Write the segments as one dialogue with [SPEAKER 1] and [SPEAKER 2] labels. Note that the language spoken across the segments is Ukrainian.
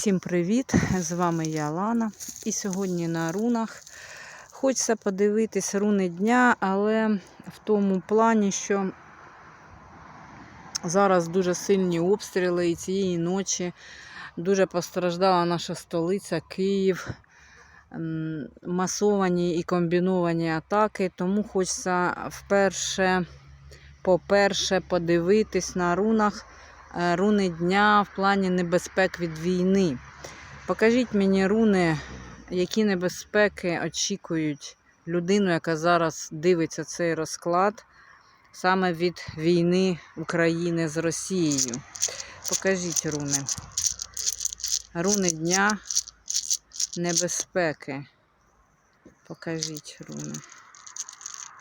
[SPEAKER 1] Всім привіт! З вами я Лана. І сьогодні на рунах хочеться подивитись руни дня, але в тому плані, що зараз дуже сильні обстріли і цієї ночі дуже постраждала наша столиця Київ. Масовані і комбіновані атаки, тому хочеться вперше, по-перше, подивитись на рунах руни дня в плані небезпек від війни. Покажіть мені руни, які небезпеки очікують людину, яка зараз дивиться цей розклад саме від війни України з Росією. Покажіть руни. Руни дня небезпеки. Покажіть руни.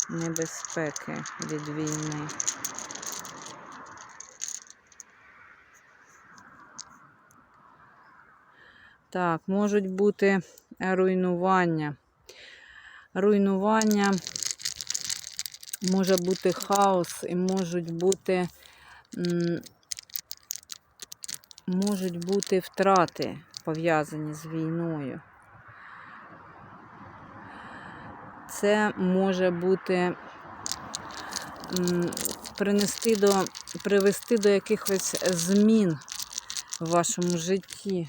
[SPEAKER 1] Небезпеки від війни. Так, можуть бути руйнування. Руйнування може бути хаос і можуть бути, можуть бути втрати, пов'язані з війною. Це може бути принести до, привести до якихось змін в вашому житті.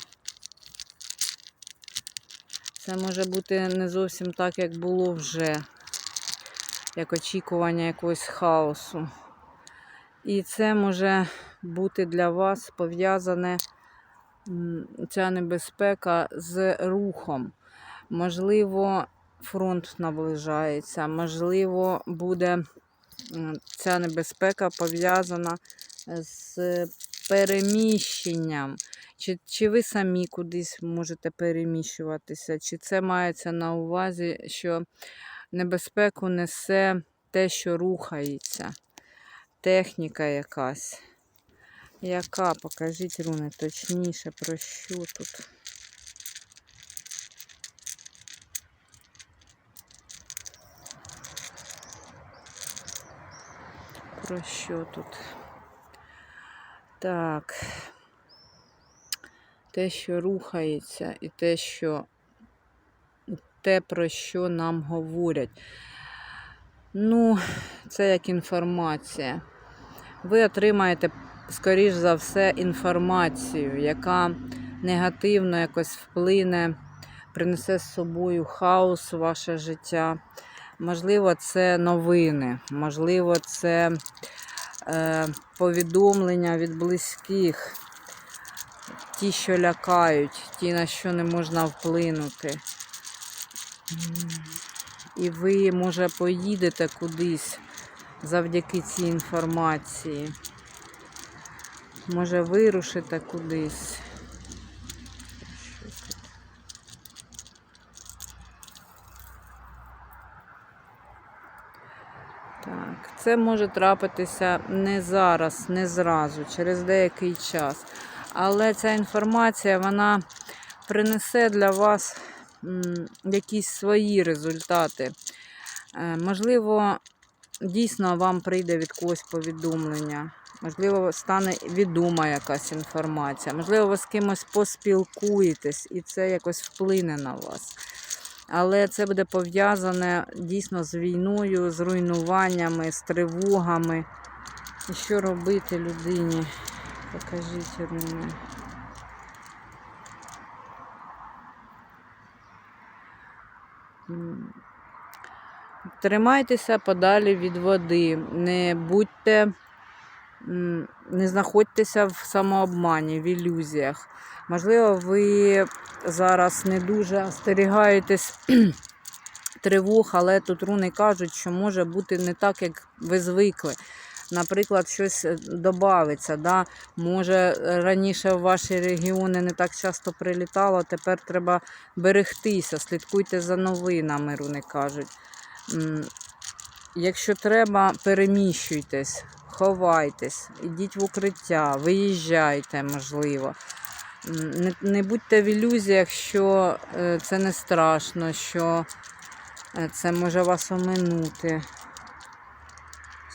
[SPEAKER 1] Це може бути не зовсім так, як було вже, як очікування якогось хаосу. І це може бути для вас пов'язане ця небезпека з рухом. Можливо, фронт наближається, можливо, буде ця небезпека пов'язана з переміщенням. Чи, чи ви самі кудись можете переміщуватися, чи це мається на увазі, що небезпеку несе те, що рухається, техніка якась. Яка? Покажіть руни точніше, про що тут? Про що тут? Так. Те, що рухається, і те, що те, про що нам говорять. Ну, це як інформація. Ви отримаєте, скоріш за все, інформацію, яка негативно якось вплине, принесе з собою хаос у ваше життя. Можливо, це новини, можливо, це повідомлення від близьких ті, що лякають, ті, на що не можна вплинути. І ви, може, поїдете кудись завдяки цій інформації. Може, вирушите кудись. Так, це може трапитися не зараз, не зразу, через деякий час. Але ця інформація вона принесе для вас якісь свої результати. Е, можливо, дійсно вам прийде від когось повідомлення. Можливо, стане відома якась інформація. Можливо, ви з кимось поспілкуєтесь, і це якось вплине на вас. Але це буде пов'язане дійсно з війною, з руйнуваннями, з тривогами. І що робити людині? Покажіть руни. Тримайтеся подалі від води. Не будьте, не знаходьтеся в самообмані, в ілюзіях. Можливо, ви зараз не дуже остерігаєтесь тривог, але тут руни кажуть, що може бути не так, як ви звикли. Наприклад, щось додається. Да? Може, раніше в ваші регіони не так часто прилітало, тепер треба берегтися, слідкуйте за новинами, руни кажуть. Якщо треба, переміщуйтесь, ховайтесь, ідіть в укриття, виїжджайте, можливо. Не, не будьте в ілюзіях, що е, це не страшно, що е, це може вас оминути.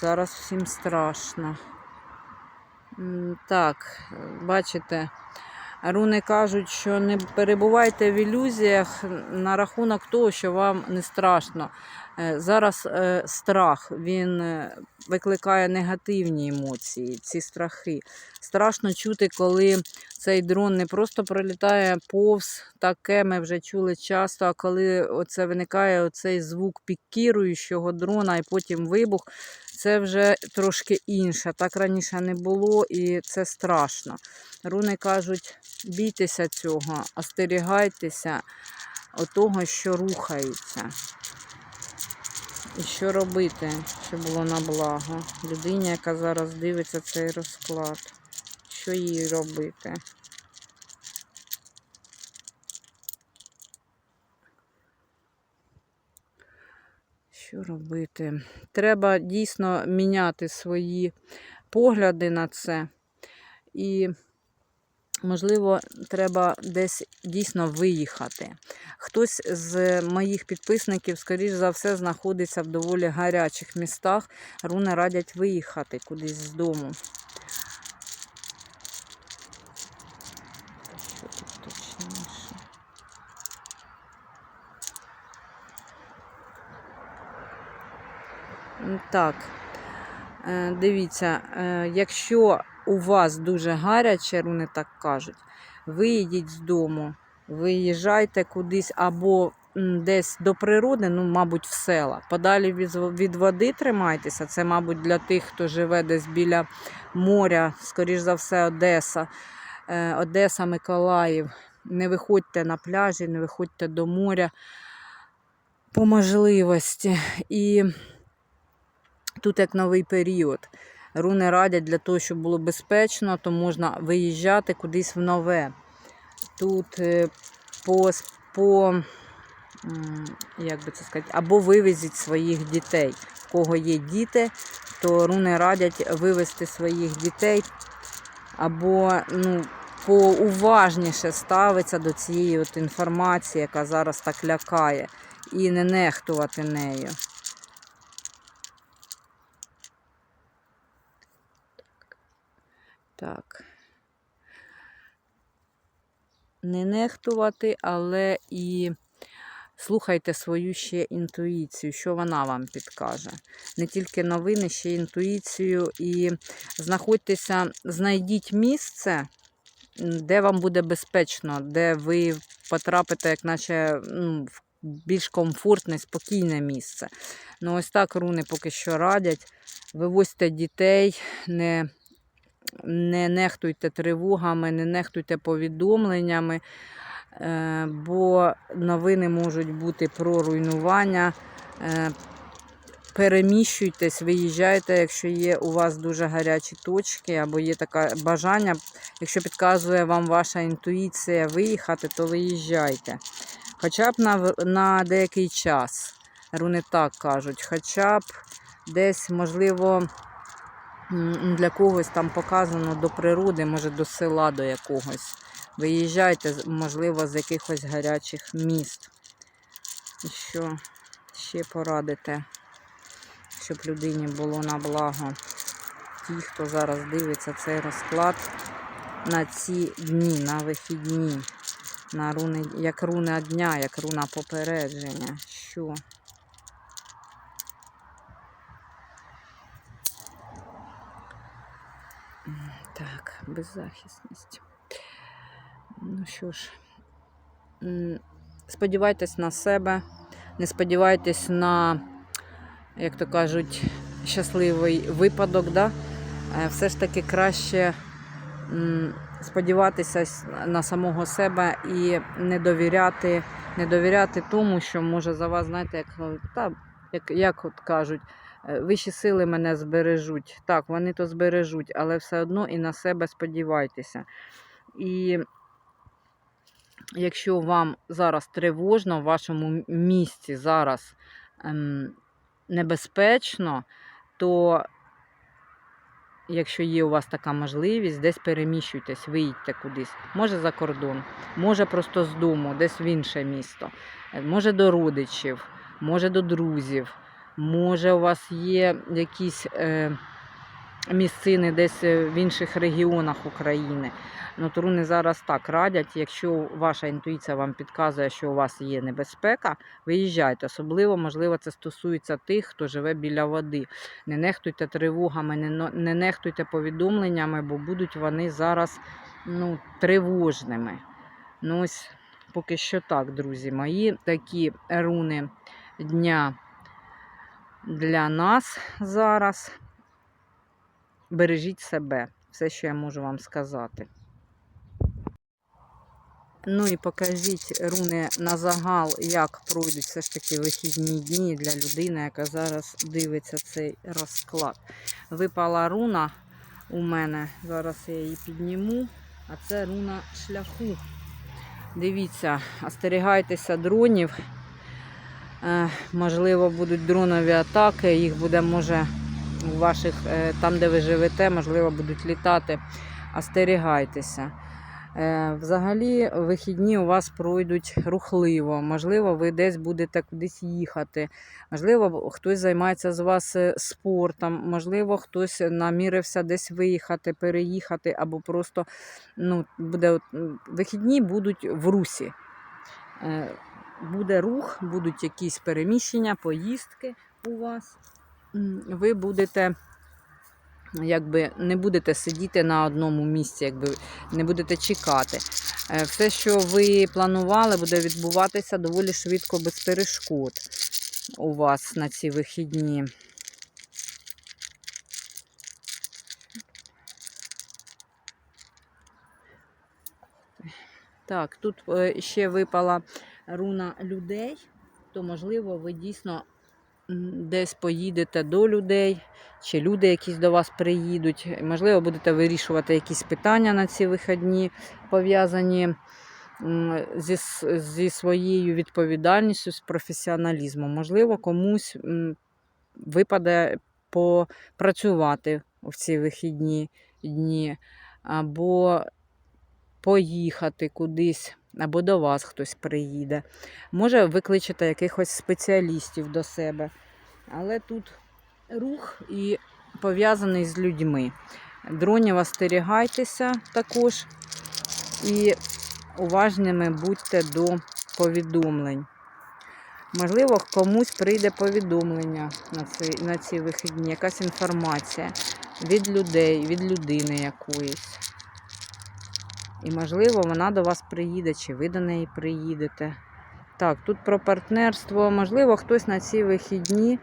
[SPEAKER 1] Зараз всім страшно. Так, бачите, Руни кажуть, що не перебувайте в ілюзіях на рахунок того, що вам не страшно. Е, Зараз е, страх він е, викликає негативні емоції, ці страхи. Страшно чути, коли цей дрон не просто пролітає повз, таке ми вже чули часто, а коли оце виникає оцей звук пікіруючого дрона і потім вибух, це вже трошки інше. Так раніше не було і це страшно. Руни кажуть, бійтеся цього, остерігайтеся того, що рухається. І що робити, щоб було на благо людині, яка зараз дивиться цей розклад. Що їй робити? Що робити? Треба дійсно міняти свої погляди на це. І, можливо, треба десь дійсно виїхати. Хтось з моїх підписників, скоріш за все, знаходиться в доволі гарячих містах. Руни радять виїхати кудись з дому. Що тут точніше? М, Так, Е, дивіться, е, якщо у вас дуже гаряче, руни так кажуть, виїдіть з дому, виїжджайте кудись або десь до природи, ну, мабуть, в села. Подалі від, води тримайтеся. Це, мабуть, для тих, хто живе десь біля моря, скоріш за все, Одеса, Е, Одеса, Миколаїв. Не виходьте на пляжі, не виходьте до моря по можливості. І тут як новий період. Руни радять для того, щоб було безпечно, то можна виїжджати кудись в нове. Тут е, по, по як би це сказати, або вивезіть своїх дітей. В кого є діти, то руни радять вивезти своїх дітей, або ну, поуважніше ставитися до цієї от інформації, яка зараз так лякає, і не нехтувати нею. Так. Не нехтувати, але і слухайте свою ще інтуїцію, що вона вам підкаже. Не тільки новини, ще інтуїцію. І знаходьтеся, знайдіть місце, де вам буде безпечно, де ви потрапите, як наче ну, в більш комфортне, спокійне місце. Ну, ось так руни поки що радять. Вивозьте дітей, не не нехтуйте тривогами, не нехтуйте повідомленнями, е, бо новини можуть бути про руйнування. Е, Переміщуйтесь, виїжджайте, якщо є у вас дуже гарячі точки, або є таке бажання. Якщо підказує вам ваша інтуїція виїхати, то виїжджайте. Хоча б на, на деякий час. Руни так кажуть, хоча б десь, можливо, Для когось там показано до природи, може до села до якогось. Виїжджайте, можливо, з якихось гарячих міст. Що ще порадите, щоб людині було на благо. Ті, хто зараз дивиться цей розклад на ці дні, на вихідні, на руни, як руна дня, як руна попередження. Що? Так, беззахисність. Ну що ж, сподівайтесь на себе, не сподівайтесь на, як то кажуть, щасливий випадок. Да? Е, Все ж таки краще сподіватися на самого себе і не довіряти, не довіряти тому, що може за вас, знаєте, як, та, як, як от кажуть, вищі сили мене збережуть. Так, вони то збережуть, але все одно і на себе сподівайтеся. І якщо вам зараз тривожно, в вашому місці зараз ем, небезпечно, то якщо є у вас така можливість, десь переміщуйтесь, виїдьте кудись. Може за кордон, може просто з дому, десь в інше місто, е, може до родичів, може до друзів, може у вас є якісь е, місцини десь е, в інших регіонах України. Ну, Торуни зараз так радять, якщо ваша інтуїція вам підказує, що у вас є небезпека, виїжджайте. Особливо, можливо, це стосується тих, хто живе біля води. Не нехтуйте тривогами, не, не нехтуйте повідомленнями, бо будуть вони зараз ну, тривожними. Ну, ось поки що так, друзі мої. Такі руни дня для нас зараз. Бережіть себе. Все, що я можу вам сказати. Ну і покажіть руни на загал, як пройдуть все ж таки вихідні дні для людини, яка зараз дивиться цей розклад. Випала руна у мене, зараз я її підніму, а це руна шляху. Дивіться, остерігайтеся дронів. Е, можливо, будуть дронові атаки, їх буде, може, у ваших, е, там, де ви живете, можливо, будуть літати. Остерігайтеся. Е, Взагалі, вихідні у вас пройдуть рухливо. Можливо, ви десь будете кудись їхати. Можливо, хтось займається з вас спортом, можливо, хтось намірився десь виїхати, переїхати, або просто ну, буде, вихідні будуть в русі. Буде рух, будуть якісь переміщення, поїздки у вас. Ви будете якби не будете сидіти на одному місці, якби не будете чекати. Е, Все, що ви планували, буде відбуватися доволі швидко, без перешкод у вас на ці вихідні. Так, тут е, ще випала руна людей, то можливо ви дійсно десь поїдете до людей, чи люди якісь до вас приїдуть. Можливо, будете вирішувати якісь питання на ці вихідні, пов'язані зі, зі своєю відповідальністю, з професіоналізмом. Можливо, комусь випаде попрацювати в ці вихідні дні, або поїхати кудись, або до вас хтось приїде. Може, викличете якихось спеціалістів до себе. Але тут рух і пов'язаний з людьми. Дронів остерігайтеся також і уважними будьте до повідомлень. Можливо, комусь прийде повідомлення на ці, на ці вихідні, якась інформація від людей, від людини якоїсь. І, можливо, вона до вас приїде, чи ви до неї приїдете. Так, тут про партнерство. Можливо, хтось на ці вихідні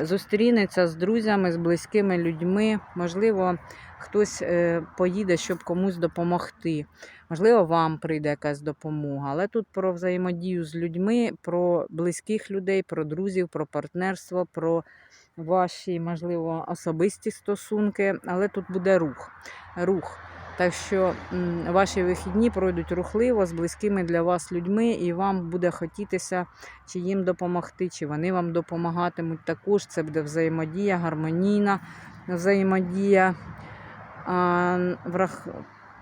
[SPEAKER 1] зустрінеться з друзями, з близькими людьми. Можливо, хтось е, поїде, щоб комусь допомогти. Можливо, вам прийде якась допомога. Але тут про взаємодію з людьми, про близьких людей, про друзів, про партнерство, про ваші, можливо, особисті стосунки. Але тут буде рух. рух. Так що ваші вихідні пройдуть рухливо з близькими для вас людьми, і вам буде хотітися чи їм допомогти, чи вони вам допомагатимуть. Також це буде взаємодія, гармонійна взаємодія,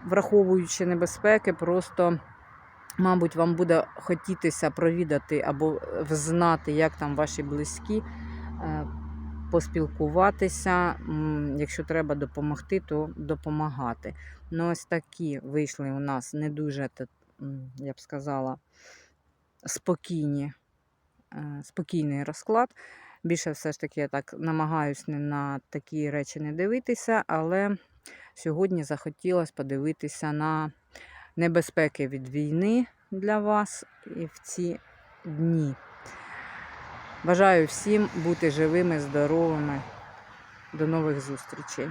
[SPEAKER 1] враховуючи небезпеки, просто. Мабуть, вам буде хотітися провідати або взнати, як там ваші близькі, е, поспілкуватися. Якщо треба допомогти, то допомагати. Ну, ось такі вийшли у нас не дуже, я б сказала, спокійні, е, спокійний розклад. Більше все ж таки я так намагаюсь не на такі речі не дивитися, але сьогодні захотілося подивитися на небезпеки від війни для вас і в ці дні. Бажаю всім бути живими, здоровими. До нових зустрічей.